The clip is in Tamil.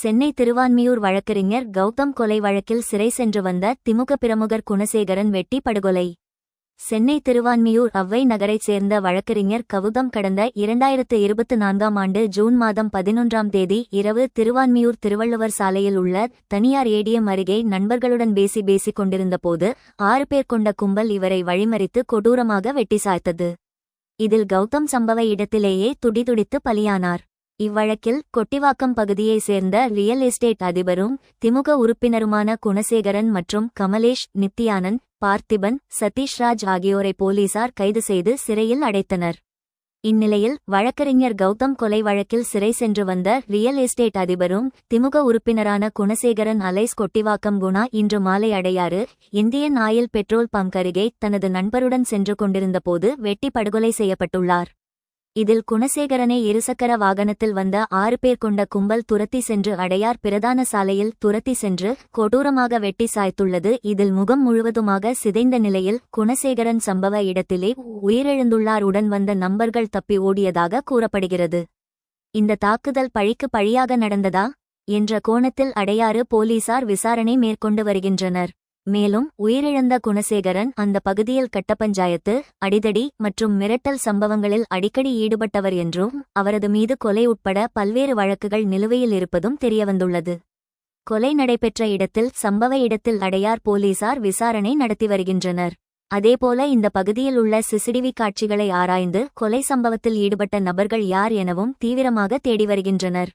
சென்னை திருவான்மியூர் வழக்கறிஞர் கௌதம் கொலை வழக்கில் சிறை சென்று வந்த திமுக பிரமுகர் குணசேகரன் வெட்டி படுகொலை. சென்னை திருவான்மியூர் அவ்வை நகரைச் சேர்ந்த வழக்கறிஞர் கவுதம் கடந்த இரண்டாயிரத்து இருபத்து நான்காம் ஆண்டு ஜூன் மாதம் பதினொன்றாம் தேதி இரவு திருவான்மியூர் திருவள்ளுவர் சாலையில் உள்ள தனியார் ஏடிஎம் அருகே நண்பர்களுடன் பேசி பேசிக் கொண்டிருந்தபோது ஆறு பேர் கொண்ட கும்பல் இவரை வழிமறித்து கொடூரமாக வெட்டி சாய்த்தது. இதில் கௌதம் சம்பவ இடத்திலேயே துடிதுடித்து பலியானார். இவ்வழக்கில் கொட்டிவாக்கம் பகுதியைச் சேர்ந்த ரியல் எஸ்டேட் அதிபரும் திமுக உறுப்பினருமான குணசேகரன் மற்றும் கமலேஷ் நித்யானந்த் பார்த்திபன் சதீஷ்ராஜ் ஆகியோரை போலீசார் கைது செய்து சிறையில் அடைத்தனர். இந்நிலையில் வழக்கறிஞர் கௌதம் கொலை வழக்கில் சிறை சென்று வந்த ரியல் எஸ்டேட் அதிபரும் திமுக உறுப்பினரான குணசேகரன் அலைஸ் கொட்டிவாக்கம் குணா இன்று மாலை Adyar Indian oil petrol bunk அருகே தனது நண்பருடன் சென்று கொண்டிருந்தபோது வெட்டி படுகொலை செய்யப்பட்டுள்ளார். இதில் குணசேகரனை இருசக்கர வாகனத்தில் வந்த ஆறு பேர் கொண்ட கும்பல் துரத்தி சென்று அடையார் பிரதான சாலையில் துரத்தி சென்று கொடூரமாக வெட்டி சாய்த்துள்ளது. இதில் முகம் முழுவதுமாக சிதைந்த நிலையில் குணசேகரன் சம்பவ இடத்திலே உயிரிழந்துள்ளார். உடன் வந்த நம்பர்கள் தப்பி ஓடியதாக கூறப்படுகிறது. இந்த தாக்குதல் பழிக்கு பழியாக நடந்ததா? என்ற கோணத்தில் அடையாறு போலீசார் விசாரணை மேற்கொண்டு வருகின்றனர். மேலும் உயிரிழந்த குணசேகரன் அந்த பகுதியில் கட்ட பஞ்சாயத்து அடிதடி மற்றும் மிரட்டல் சம்பவங்களில் அடிக்கடி ஈடுபட்டவர் என்றும் அவரது மீது கொலை உட்பட பல்வேறு வழக்குகள் நிலுவையில் இருப்பதும் தெரியவந்துள்ளது. கொலை நடைபெற்ற இடத்தில் சம்பவ இடத்தில் அடையார் போலீசார் விசாரணை நடத்தி வருகின்றனர். அதேபோல இந்த பகுதியில் உள்ள சிசிடிவி காட்சிகளை ஆராய்ந்து கொலை சம்பவத்தில் ஈடுபட்ட நபர்கள் யார் எனவும் தீவிரமாக தேடி வருகின்றனர்.